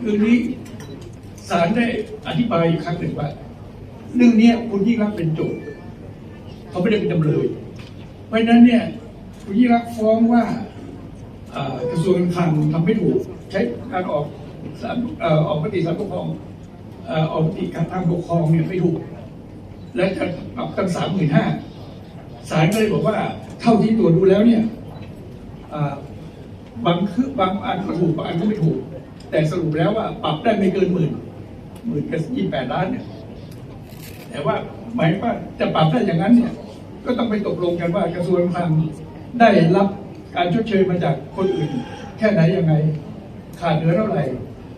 เรื่องนี้ศาลได้อธิบายอีกครั้งหนึ่งว่า เรื่องนี้คุณยิ่งรักเป็นโจทย์เขาไม่ได้เป็นจำเลย เพราะฉะนั้นเนี่ยคุณยิ่งรักฟ้องว่ากระทรวงการคลังทำไม่ถูก ใช้การออกสารออกปฏิสารปกครองออกปฏิการทางปกครองเนี่ยไม่ถูก และจะปรับตั้งสามหมื่นห้าศาลก็เลยบอกว่าเท่าที่ตรวจดูแล้วเนี่ยบางคือบางอันก็ถูกบางอันก็ไม่ถูก แต่สรุปแล้วว่าปรับได้ไม่เกินหมื่นหมื่นกับยี่แปดล้านเนี่ย แต่ว่าหมายว่าจะปรับได้อย่างนั้นเนี่ย ก็ต้องไปตกลงกันว่ากระทรวงคลังได้รับการชดเชยมาจากคนอื่น แค่ไหนยังไง ขาดเหลือเท่าไหร่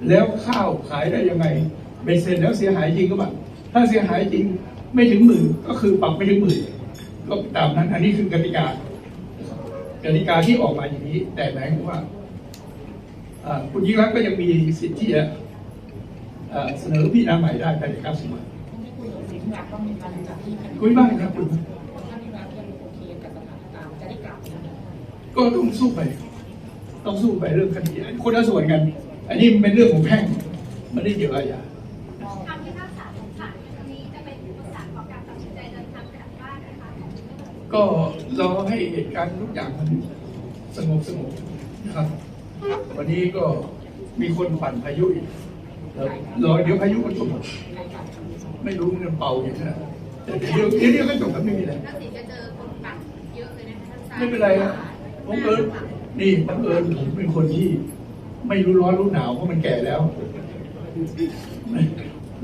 แล้วข้าวขายได้ยังไงเบ็ดเสร็จแล้วเสียหายจริงก็บ้าถ้าเสียหายจริงไม่ถึงหมื่นก็คือปรับไม่ถึงหมื่นก็ตามนั้น อันนี้คือกติกากติกาที่ออกมาอย่างนี้ แต่หมายว่า คุณยิ่งรักษณ์ก็ยังมีสิทธิ์ที่จะอ่าเสนอพิจารณาใหม่ได้ภายใน90วันที่คุยกับสิงห์รัฐต้องมีการจัดที่คุยบ้างครับคุณถ้ามีการยังโอเคกับสถานการณ์จะได้กลับนะก็ต้องสู้ไป ต้องสู้ไปเรื่องคดีคนละส่วนกัน อันนี้มันเป็นเรื่องของแพ่งไม่ได้เกี่ยวกับอาญาคำพิพากษาของศาลในครั้งนี้จะเป็นอุปสรรคต่อการตัดสินใจเดินทางกลับบ้านนะคะก็รอให้เหตุการณ์ทุกอย่างมันสงบสงบนะครับ วันนี้ก็มีคนปั่นพายุอีกแล้วรอเดี๋ยวพายุมันจบไม่รู้มันเป่าอย่างนั้นแต่เดี๋ยวเดี๋ยวเดี๋ยวก็จบแล้วไม่มีอะไรถ้าสิจะเจอคนปั่นเยอะเลยนะคะท่านไม่เป็นไรครับผมเอิญนี่บังเอิญผมเป็นคนที่ ไม่รู้ร้อนรู้หนาวเพราะมันแก่แล้ว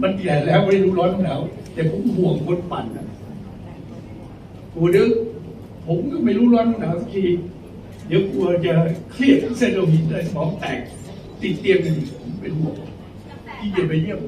มันแก่แล้วไม่รู้ร้อนรู้หนาวแต่ผมห่วงคนปั่นนะกลัวเด้อผมก็ไม่รู้ร้อนรู้หนาวสักที เดี๋ยวกลัวจะเครียดเส้นโลหิตได้สมองแตกติดเตียงกันอีกเป็นห่วงที่จะไปเยี่ยม